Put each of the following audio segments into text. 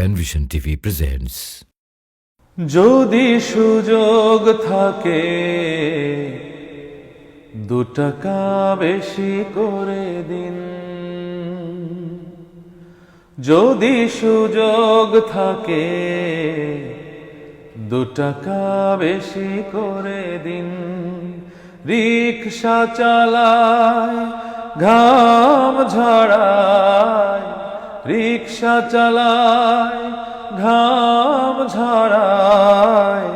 Penvision TV presents যদি সুযোগ থাকে, দু টাকা বেশি করে দিন। যদি সুযোগ থাকে, দু টাকা বেশি করে দিন। রিক্সা চালায়, ঘাম ঝরায় রিক্সা চালায়, ঘাম ঝরায়,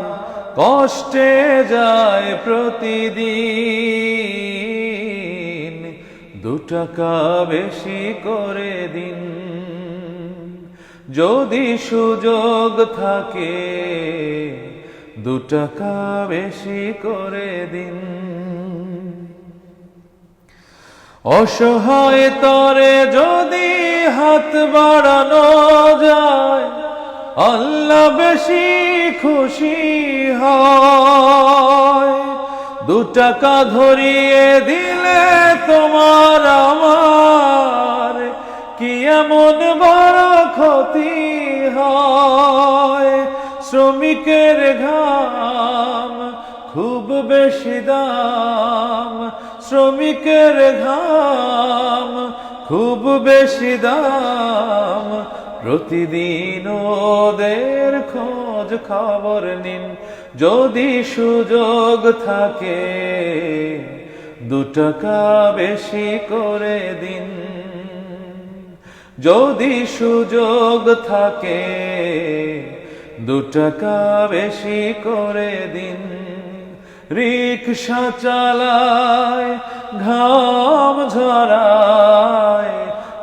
কষ্টে যায় প্রতিদিন। দু টাকা বেশি করে দিন। যদি সুযোগ থাকে, দু টাকা বেশি করে দিন। অসহায় তরে যদি হাত বাড়ানো যায়, আল্লাহ বেশি খুশি হয়। দু টাকা ধরিয়ে দিলে তোমার আমার কি এমন বড় ক্ষতি হয়? শ্রমিকের ঘাম খুব বেশি দাম শ্রমিকের ঘাম খুব বেশি দাম। প্রতিদিন ওদের খোঁজ খবর নিন, যদি সুযোগ থাকে। দু টাকা বেশি করে দিন। যদি সুযোগ থাকে, দু টাকা বেশি করে দিন। রিক্সা চালায় ঘাম ঝরায়,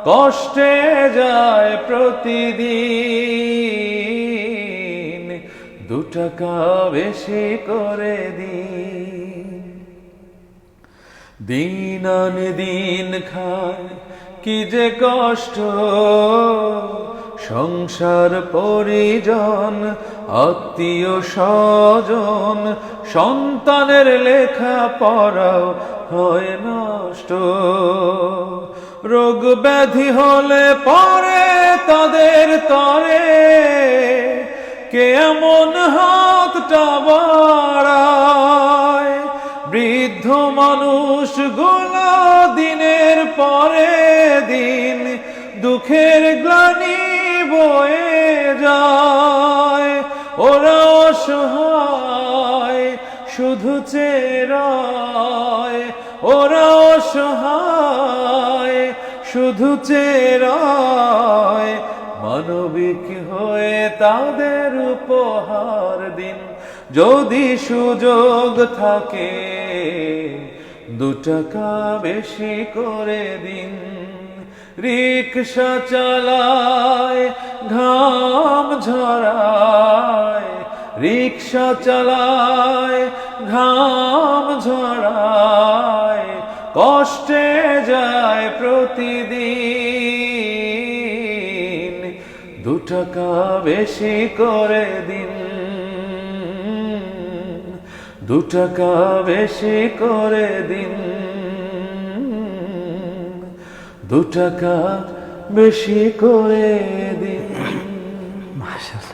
কষ্টে যায় প্রতিদিন। দু টাকা বেশি করে দিন। দিন দিন খায়, কি যে কষ্ট। সংসার পরিজন, আত্মীয় স্বজন, সন্তানের লেখা পড়াও হয় নষ্ট। রোগ ব্যাধি হলে পরে তাদের তরে। কে এমন হাতটা বাড়ায়? বৃদ্ধ মানুষগুলো দিনের পরে দিন দুঃখের গ্লানি বয়ে যায়, ওরা অসহায়, শুধু চেরায়। ওরা অসহায়, শুধু চেরায়। মানবিক হয়ে তাদের উপহার দিন। যদি সুযোগ থাকে, দু টাকা বেশি করে দিন। রিক্সা চালায়, ঘাম ঝরায়। রিক্সা চালায়, ঘাম ঝরায়। কষ্টে যায় প্রতিদিন। দু টাকা বেশি করে দিন। দু টাকা বেশি করে দিন। দু টাকা বেশি করে দিন। মাশাআল্লাহ।